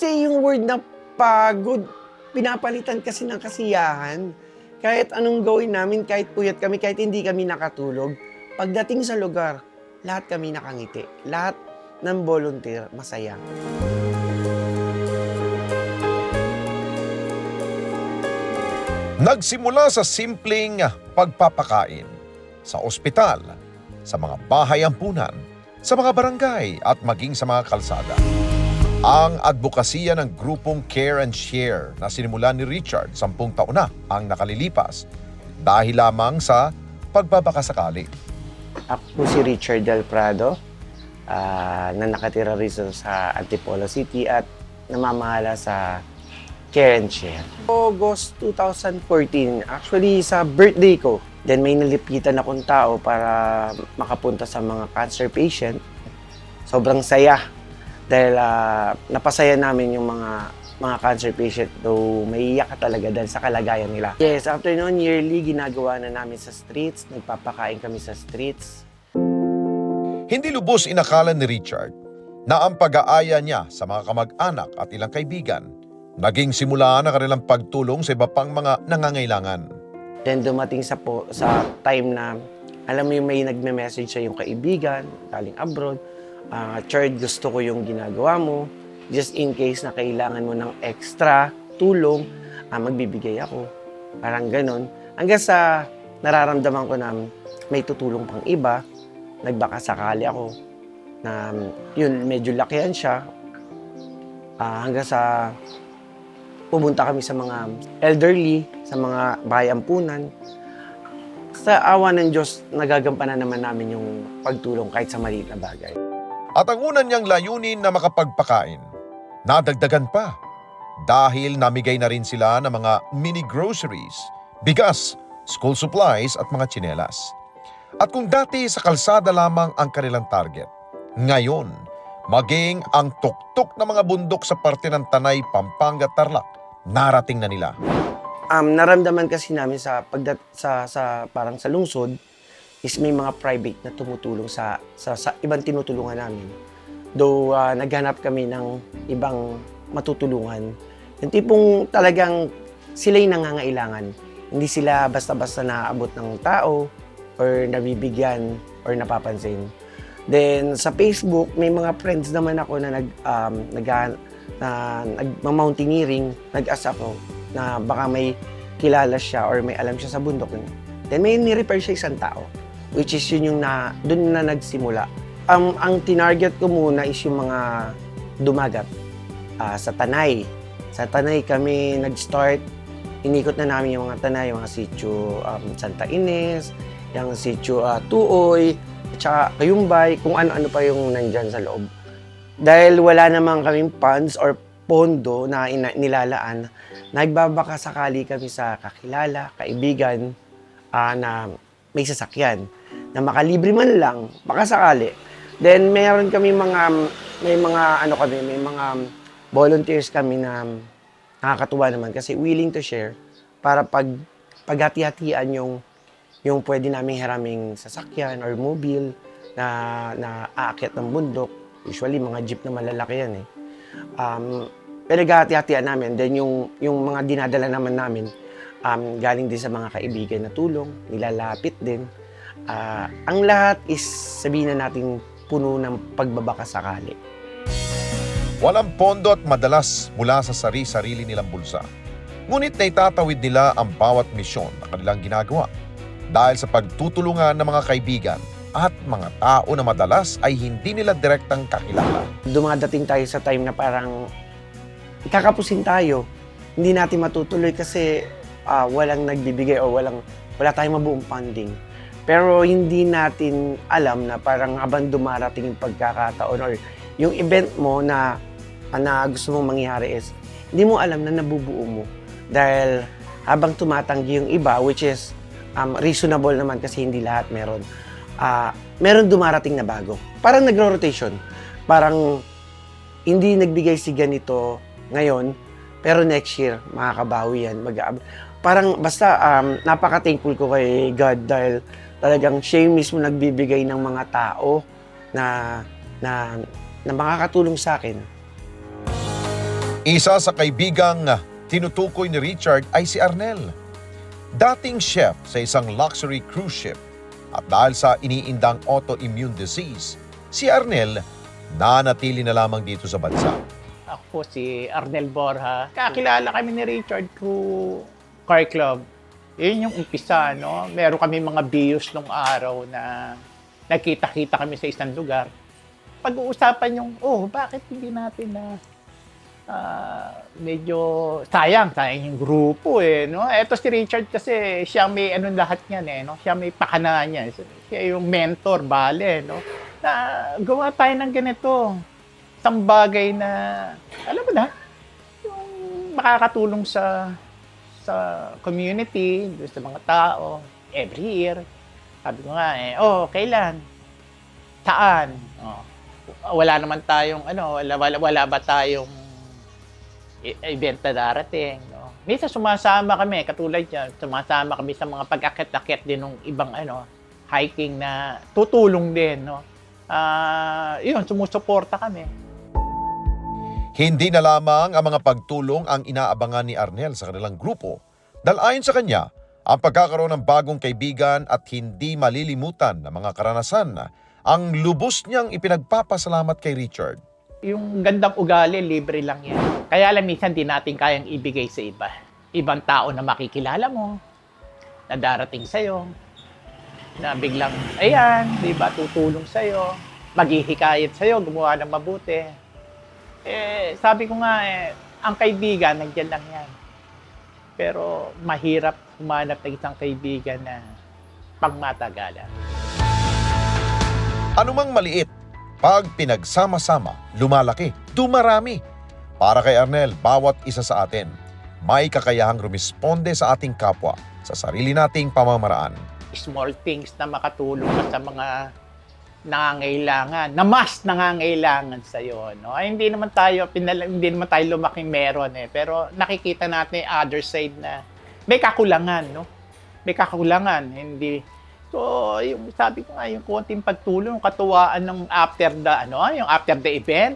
Kasi yung word na pagod, pinapalitan kasi ng kasiyahan. Kahit anong gawin namin, kahit puyat kami, kahit hindi kami nakatulog, pagdating sa lugar, lahat kami nakangiti. Lahat ng volunteer, masaya. Nagsimula sa simpleng pagpapakain, sa ospital, sa mga bahay ampunan, sa mga barangay at maging sa mga kalsada. Ang advokasya ng grupong Care and Share na sinimulan ni Richard sampung taon na ang nakalilipas dahil lamang sa pagbabakasakali. Ako si Richard Del Prado, ah, na nakatira rito sa Antipolo City at namamahala sa Care and Share. August 2014, actually sa birthday ko, then may nalipitan akong tao para makapunta sa mga cancer patient. Sobrang saya dahil ah, napasaya namin yung mga mga cancer patient though may iyak ka talaga dahil sa kalagayan nila. Yes, after noon, yearly ginagawa na namin sa streets, nagpapakain kami sa streets. Hindi lubos inakala ni Richard na ang pag-aaya niya sa mga kamag-anak at ilang kaibigan naging simula ng kanilang pagtulong sa iba pang mga nangangailangan. Then dumating sa po sa time na alam mo yung may nagme-message sa yung kaibigan galing abroad, ah Chard, gusto ko yung ginagawa mo. Just in case na kailangan mo ng extra tulong, ah, magbibigay ako. Parang ganon. Hanggang sa nararamdaman ko na may tutulong pang iba, nagbaka sakali ako na yun, medyo lakihan siya. Ah, hanggang sa pumunta kami sa mga elderly, sa mga bahay ampunan. Sa awa ng Diyos, nagagampanan naman namin yung pagtulong kahit sa maliit na bagay. At ang una niyang layunin na makapagpakain, nadagdagan pa dahil namigay na rin sila ng mga mini groceries, bigas, school supplies at mga tsinelas. At kung dati sa kalsada lamang ang kanilang target, ngayon, maging ang tuktok ng mga bundok sa parte ng Tanay, Pampanga, Tarlac, narating na nila. Um, naramdaman kasi namin sa pagdat sa sa parang sa lungsod is may mga private na tumutulong sa sa, sa ibang tinutulungan namin. Though ah, naghanap kami ng ibang matutulungan. Yung tipong talagang sila yung nangangailangan. Hindi sila basta-basta naaabot ng tao or nabibigyan or napapansin. Then sa Facebook, may mga friends naman ako na nag um, nag na nag-mountaineering, nag-asa ako na baka may kilala siya or may alam siya sa bundok. Then may ni-refer siya isang tao, which is yun yung na, dun na nagsimula. Um, ang tinarget ko muna is yung mga dumagat ah, sa Tanay. Sa Tanay kami nag-start, inikot na namin yung mga Tanay, yung mga sitio um, Santa Ines, yung sitio ah, Tuoy, at saka Kayumbay, kung ano-ano pa yung nandyan sa loob. Dahil wala namang kaming funds or pondo na ina- nilalaan, nagbabaka sakali kami sa kakilala, kaibigan ah, na may sasakyan. Na makalibre man lang, baka sakali. Then meron kami mga, may mga ano kami, may mga volunteers kami na nakakatuwa naman kasi willing to share para pag paghati-hatian yung yung pwede namin haraming sasakyan or mobile na na aakyat ng bundok. Usually mga jeep na malalaki yan eh. Um, pinaghati-hatian namin. Then yung, yung mga dinadala naman namin, um, galing din sa mga kaibigan na tulong, nilalapit din. Ah, ang lahat is sabihin na natin puno ng pagbabaka sakali. Walang pondo at madalas mula sa sari-sarili nilang bulsa. Ngunit naitatawid nila ang bawat misyon na kanilang ginagawa dahil sa pagtutulungan ng mga kaibigan at mga tao na madalas ay hindi nila direktang kakilala. Dumadating tayo sa time na parang kakapusin tayo. Hindi natin matutuloy kasi ah, walang nagbibigay o walang wala tayong mabuong funding. Pero hindi natin alam na parang habang dumarating yung pagkakataon or yung event mo na, na gusto mong mangyari is hindi mo alam na nabubuo mo. Dahil habang tumatanggi yung iba, which is um, reasonable naman kasi hindi lahat meron, ah meron dumarating na bago. Parang nagro-rotation. Parang hindi nagbigay si ganito ngayon, pero next year, makakabawi yan. Mag parang basta um, napaka-thankful ko kay God dahil talagang siya mismo nagbibigay ng mga tao na, na, na makakatulong sa akin. Isa sa kaibigang tinutukoy ni Richard ay si Arnel. Dating chef sa isang luxury cruise ship at dahil sa iniindang autoimmune disease, si Arnel nanatili na lamang dito sa bansa. Ako si Arnel Borja. Kakilala kami ni Richard through Car Club. Yun yung umpisa, no? Meron kami mga bios nung araw na nagkita-kita kami sa isang lugar. Pag-uusapan yung, oh, bakit hindi natin na ah, medyo sayang, sayang yung grupo eh, no? Eto si Richard kasi siya may ano lahat niyan eh, no? Siya may pakana niya. Siya yung mentor, bale, no? Na gawa tayo ng ganito isang bagay na, alam mo na, yung makakatulong sa sa community, sa mga tao, every year. Sabi ko nga eh, oh, kailan? Saan? Oh, wala naman tayong, ano, wala, wala, wala ba tayong i- event na darating, no? Minsan sumasama kami, katulad yan, sumasama kami sa mga pag-akit-akit din ng ibang, ano, hiking na tutulong din, no? Ah, yun, sumusuporta kami. Hindi na lamang ang mga pagtulong ang inaabangan ni Arnel sa kanilang grupo dahil ayon sa kanya, ang pagkakaroon ng bagong kaibigan at hindi malilimutan na mga karanasan ang lubos niyang ipinagpapasalamat kay Richard. Yung gandang ugali, libre lang yan. Kaya alam, minsan di natin kayang ibigay sa iba. Ibang tao na makikilala mo, na darating sa'yo, na biglang, ayan, di ba, tutulong sa'yo, maghihikayat sa'yo, gumawa ng mabuti. Eh, sabi ko nga, eh, ang kaibigan, nandiyan lang yan. Pero mahirap humanap ng isang kaibigan na pangmatagalan. Anumang maliit, pag pinagsama-sama, lumalaki, dumarami. Para kay Arnel, bawat isa sa atin, may kakayahang rumisponde sa ating kapwa sa sarili nating pamamaraan. small things na makatulong ka sa mga nangangailangan, na mas nangangailangan sa iyo, no? Ay, hindi naman tayo pinal- hindi naman tayo lumaking meron eh, pero nakikita natin yung other side na may kakulangan, no? May kakulangan, hindi So, yung sabi ko nga, yung konting pagtulong, yung katuwaan ng after the, ano, yung after the event,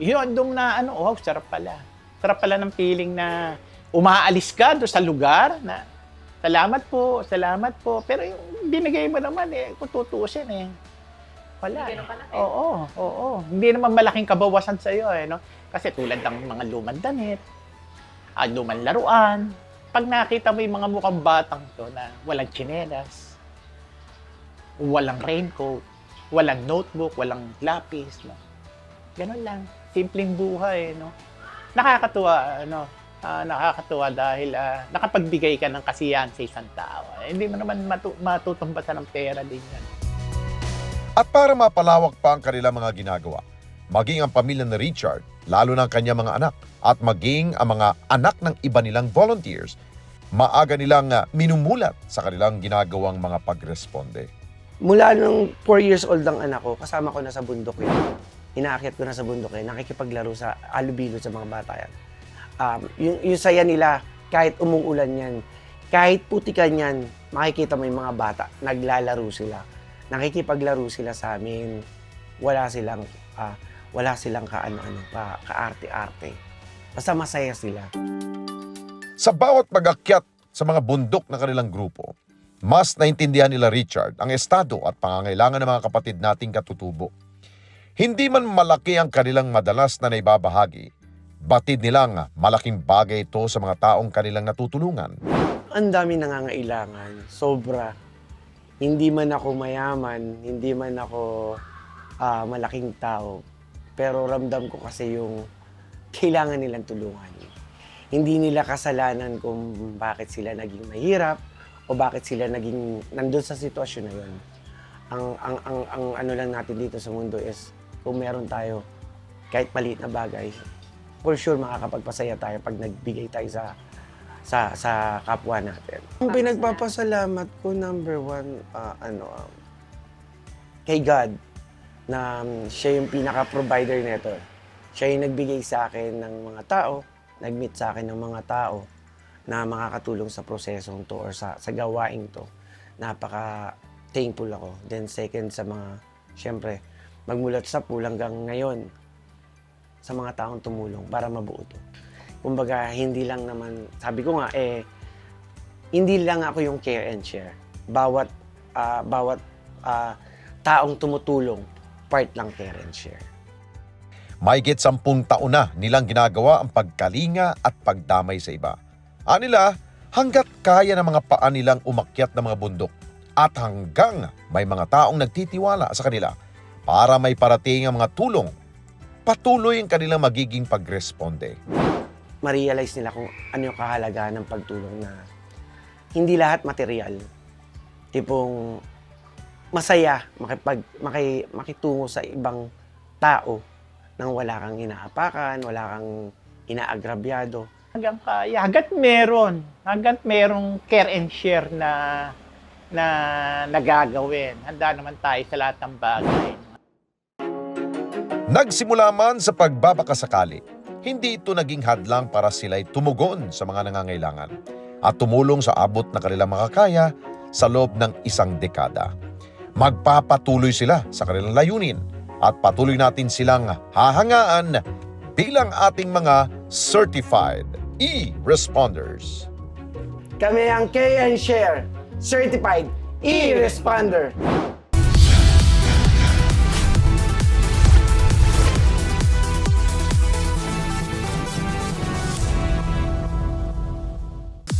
yun, doon na, ano, oh, sarap pala. Sarap pala ng feeling na umaalis ka doon sa lugar na salamat po, salamat po. Pero yung binigay mo naman eh, kung tutusin eh, wala. Hindi ganun kalaki. Oo, oo. Hindi naman malaking kabawasan sa iyo eh, no? Kasi tulad ng mga lumang damit, ah, lumang laruan, pag nakita mo yung mga mukhang batang to na walang tsinelas, walang raincoat, walang notebook, walang lapis, no? Ganun lang. Simpleng buhay, no? Nakakatuwa, ano, ah, nakakatuwa dahil ah, nakapagbigay ka ng kasiyahan sa isang tao. Eh, hindi mo naman matu- matutumbasan ng pera din yan. At para mapalawak pa ang kanilang mga ginagawa, maging ang pamilya ni Richard, lalo ng kanyang mga anak, at maging ang mga anak ng iba nilang volunteers, maaga nilang ah, minumulat sa kanilang ginagawang mga pagresponde. Mula nung 4 years old ang anak ko, kasama ko na sa bundok yun. Inaakyat ko na sa bundok yun. Nakikipaglaro sa alubilo sa mga bata yan. Um, yung, yung saya nila, kahit umuulan yan, kahit putikan yan, makikita mo yung mga bata, naglalaro sila. Nakikipaglaro sila sa amin. Wala silang, ah, wala silang kaano-ano, ka, kaarte-arte. Basta masaya sila. Sa bawat pag-akyat sa mga bundok ng kanilang grupo, mas naintindihan nila Richard ang estado at pangangailangan ng mga kapatid nating katutubo. Hindi man malaki ang kanilang madalas na naibabahagi, batid nilang malaking bagay ito sa mga taong kanilang natutulungan. ang dami nangangailangan. Sobra. Hindi man ako mayaman, hindi man ako ah, malaking tao. Pero ramdam ko kasi yung kailangan nilang tulungan. Hindi nila kasalanan kung bakit sila naging mahirap o bakit sila naging nandun sa sitwasyon na yun. Ang, ang, ang, ang ano lang natin dito sa mundo is kung meron tayo kahit maliit na bagay, for sure makakapagpasaya tayo pag nagbigay tayo sa sa sa kapwa natin. Ang pinagpapasalamat ko number one ah, ano um, kay God na um, siya yung pinaka-provider nito. Siya yung nagbigay sa akin ng mga tao, nag-meet sa akin ng mga tao na makakatulong sa prosesong to or sa, sa gawaing to. Napaka thankful ako. Then second sa mga, syempre, magmulat sa pool hanggang ngayon sa mga taong tumulong para mabuo to. Kumbaga, hindi lang naman, sabi ko nga, eh, hindi lang ako yung care and share. Bawat, ah, bawat ah, taong tumutulong, part lang care and share. Mahigit sampung taon na nilang ginagawa ang pagkalinga at pagdamay sa iba. Anila, hanggat kaya ng mga paa nilang umakyat ng mga bundok at hanggang may mga taong nagtitiwala sa kanila para may parating ang mga tulong, patuloy ang kanilang magiging pagresponde. Ma-realize nila kung ano yung kahalagahan ng pagtulong na hindi lahat material. Tipong masaya makipag, maki, makitungo sa ibang tao nang wala kang inaapakan, wala kang inaagrabyado. Hanggang kaya, hanggat meron, hanggat merong care and share na na nagagawin. Handa naman tayo sa lahat ng bagay. Nagsimula man sa pagbabakasakali, hindi ito naging hadlang para sila'y tumugon sa mga nangangailangan at tumulong sa abot na kanilang makakaya sa loob ng isang dekada. Magpapatuloy sila sa kanilang layunin at patuloy natin silang hahangaan bilang ating mga certified e-responders. Kami ang Care and Share Certified E-Responder.